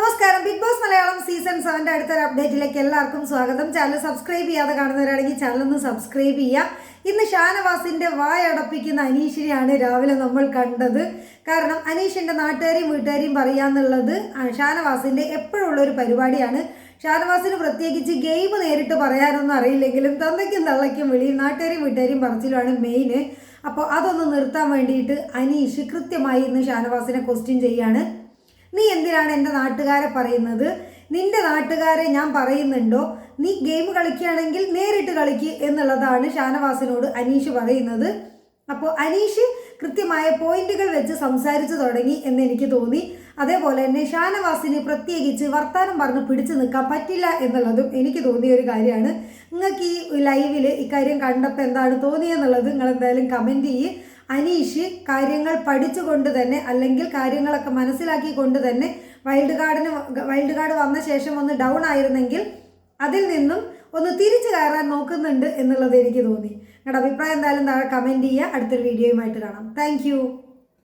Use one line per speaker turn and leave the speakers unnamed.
നമസ്കാരം. Big boss Malayalam season സെവന്റെ അടുത്തൊരു അപ്ഡേറ്റിലേക്ക് എല്ലാവർക്കും സ്വാഗതം. ചാനൽ സബ്സ്ക്രൈബ് ചെയ്യാതെ കാണുന്നവരാണെങ്കിൽ ചാനൽ ഒന്ന് സബ്സ്ക്രൈബ് ചെയ്യുക ഇന്ന് ഷാനവാസിന്റെ വായടപ്പിക്കുന്ന അനീഷിനെയാണ് രാവിലെ നമ്മൾ കണ്ടത്. കാരണം അനീഷിന്റെ നാട്ടുകാരെയും വീട്ടുകാരെയും പറയാന്നുള്ളത് ഷാനവാസിന്റെ എപ്പോഴുള്ള ഒരു പരിപാടിയാണ്. ഷാനവാസിന് പ്രത്യേകിച്ച് ഗെയിം നേരിട്ട് പറയാനൊന്നും അറിയില്ലെങ്കിലും തന്തയ്ക്കും തള്ളയ്ക്കും വിളിയും നാട്ടുകാരെയും വീട്ടുകാരെയും പറച്ചിലുമാണ് മെയിന്. അപ്പോൾ അതൊന്ന് നിർത്താൻ വേണ്ടിയിട്ട് അനീഷ് കൃത്യമായി ഇന്ന് ഷാനവാസിനെ ക്വസ്റ്റ്യൻ ചെയ്യാണ് എന്തിനാണ് എന്റെ നാട്ടുകാരെ പറയുന്നത്? നിന്റെ നാട്ടുകാരെ ഞാൻ പറയുന്നുണ്ടോ? നീ ഗെയിം കളിക്കുകയാണെങ്കിൽ നേരിട്ട് കളിക്ക് എന്നുള്ളതാണ് ഷാനവാസിനോട് അനീഷ് പറയുന്നത്. അപ്പോൾ അനീഷ് കൃത്യമായ പോയിന്റുകൾ വെച്ച് സംസാരിച്ചു തുടങ്ങി എന്ന് എനിക്ക് തോന്നി. അതേപോലെ തന്നെ ഷാനവാസിന് പ്രത്യേകിച്ച് വർത്താനം പറഞ്ഞ് പിടിച്ചു നിൽക്കാൻ പറ്റില്ല എന്നുള്ളതും എനിക്ക് തോന്നിയ ഒരു കാര്യമാണ്. നിങ്ങൾക്ക് ഈ ലൈവിൽ ഇക്കാര്യം കണ്ടപ്പോൾ എന്താണ് തോന്നിയെന്നുള്ളത് നിങ്ങൾ എന്തായാലും കമന്റ് ചെയ്യ്. അനീഷ് കാര്യങ്ങൾ പഠിച്ചുകൊണ്ട് തന്നെ അല്ലെങ്കിൽ കാര്യങ്ങളൊക്കെ മനസ്സിലാക്കിക്കൊണ്ട് തന്നെ വൈൽഡ് കാർഡിന് വൈൽഡ് കാർഡ് വന്ന ശേഷം ഒന്ന് ഡൗൺ ആയിരുന്നെങ്കിൽ അതിൽ നിന്നും ഒന്ന് തിരിച്ചു കയറാൻ നോക്കുന്നുണ്ട് എന്നുള്ളത് എനിക്ക് തോന്നി. നിങ്ങളുടെ അഭിപ്രായം എന്തായാലും താഴെ കമന്റ് ചെയ്യുക. അടുത്തൊരു വീഡിയോയുമായിട്ട് കാണാം. താങ്ക്